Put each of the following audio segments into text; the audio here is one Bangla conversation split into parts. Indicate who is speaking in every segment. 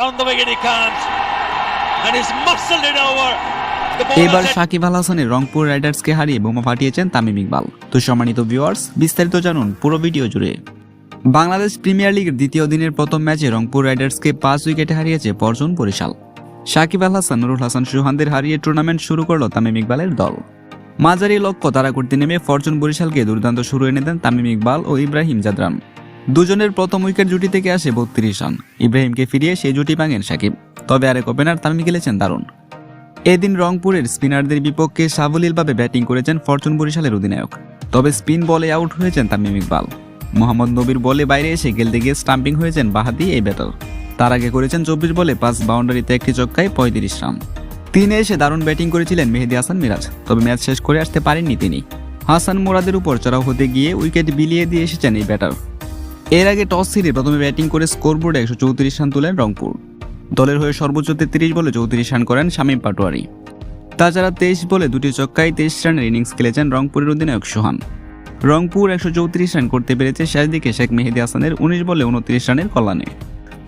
Speaker 1: Down the wicket he can't. And he's muscled it over.
Speaker 2: এবার সাকিব আল হাসানের রংপুর রাইডার্সকে হারিয়ে বোমা ফাটিয়েছেন তামিম ইকবাল। তো সম্মানিত ভিউয়ার্স বিস্তারিত জানুন পুরো ভিডিও জুড়ে। বাংলাদেশ প্রিমিয়ার লিগের দ্বিতীয় দিনের প্রথম ম্যাচে রংপুর রাইডার্সকে পাঁচ উইকেটে হারিয়েছে পর্জন বরিশাল। সাকিব আল হাসান নুরুল হাসান সুহানদের হারিয়ে টুর্নামেন্ট শুরু করল তামিম ইকবালের দল। মাঝারি লক্ষ্য তারা করতে নেমে ফরচুন বরিশালকে দুর্দান্ত শুরু এনে দেন তামিম ইকবাল ও ইব্রাহিম জাদরান। দুজনের প্রথম উইকেট জুটি থেকে আসে বত্রিশ রান। ইব্রাহিমকে ফিরিয়ে সেই জুটি ভাঙেন সাকিব। তবে আরেক ওপেনার তামিম খেলেছেন দারুণ। এদিন রংপুরের স্পিনারদের বিপক্ষে সাবলীলভাবে ব্যাটিং করেছেন ফরচুন বরিশালের অধিনায়ক। তবে স্পিন বলে আউট হয়েছেন তামিম ইকবাল। মোহাম্মদ নবীর বলে বাইরে এসে খেলতে গিয়ে স্টাম্পিং হয়েছেন বাহাতি এই ব্যাটার তার আগে করেছেন চব্বিশ বলে পাঁচ বাউন্ডারিতে একটি চক্কায় পঁয়ত্রিশ রান। তিনে এসে দারুণ ব্যাটিং করেছিলেন মেহেদি হাসান মিরাজ। তবে ম্যাচ শেষ করে আসতে পারেননি তিনি। হাসান মোরাদের উপর চড়াও হতে গিয়ে উইকেট বিলিয়ে দিয়ে এসেছেন এই ব্যাটার এর আগে টস সিরে প্রথমে ব্যাটিং করে স্কোরবোর্ডে একশো চৌত্রিশ রান তোলেন রংপুর। দলের হয়ে সর্বোচ্চ তেত্রিশ বলে চৌত্রিশ রান করেন শামীম পাটোয়ারি। তাছাড়া তেইশ বলে দুটি চক্কায় তেইশ রানের ইনিংস খেলেছেন রংপুরের অধিনায়ক সোহান। রংপুর একশো চৌত্রিশ রান করতে পেরেছে শেষ দিকে শেখ মেহেদি হাসানের উনিশ বলে উনত্রিশ রানের কল্যাণে।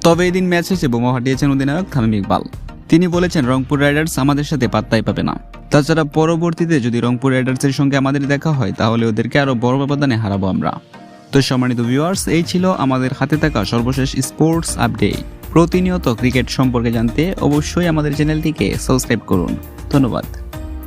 Speaker 2: তবে এদিন ম্যাচ শেষে বোমা ফাটিয়েছেন অধিনায়ক তামিম ইকবাল। তিনি বলেছেন, রংপুর রাইডার্স আমাদের সাথে পাত্তাই পাবে না। তাছাড়া পরবর্তীতে যদি রংপুর রাইডার্সের সঙ্গে আমাদের দেখা হয়, তাহলে ওদেরকে আরও বড় ব্যবধানে হারাবো আমরা। তো সম্মানিত ভিউয়ার্স এই ছিল আমাদের হাতে থাকা সর্বশেষ স্পোর্টস আপডেট প্রতিনিয়ত ক্রিকেট সম্পর্কে জানতে অবশ্যই আমাদের চ্যানেলটিকে সাবস্ক্রাইব করুন। ধন্যবাদ।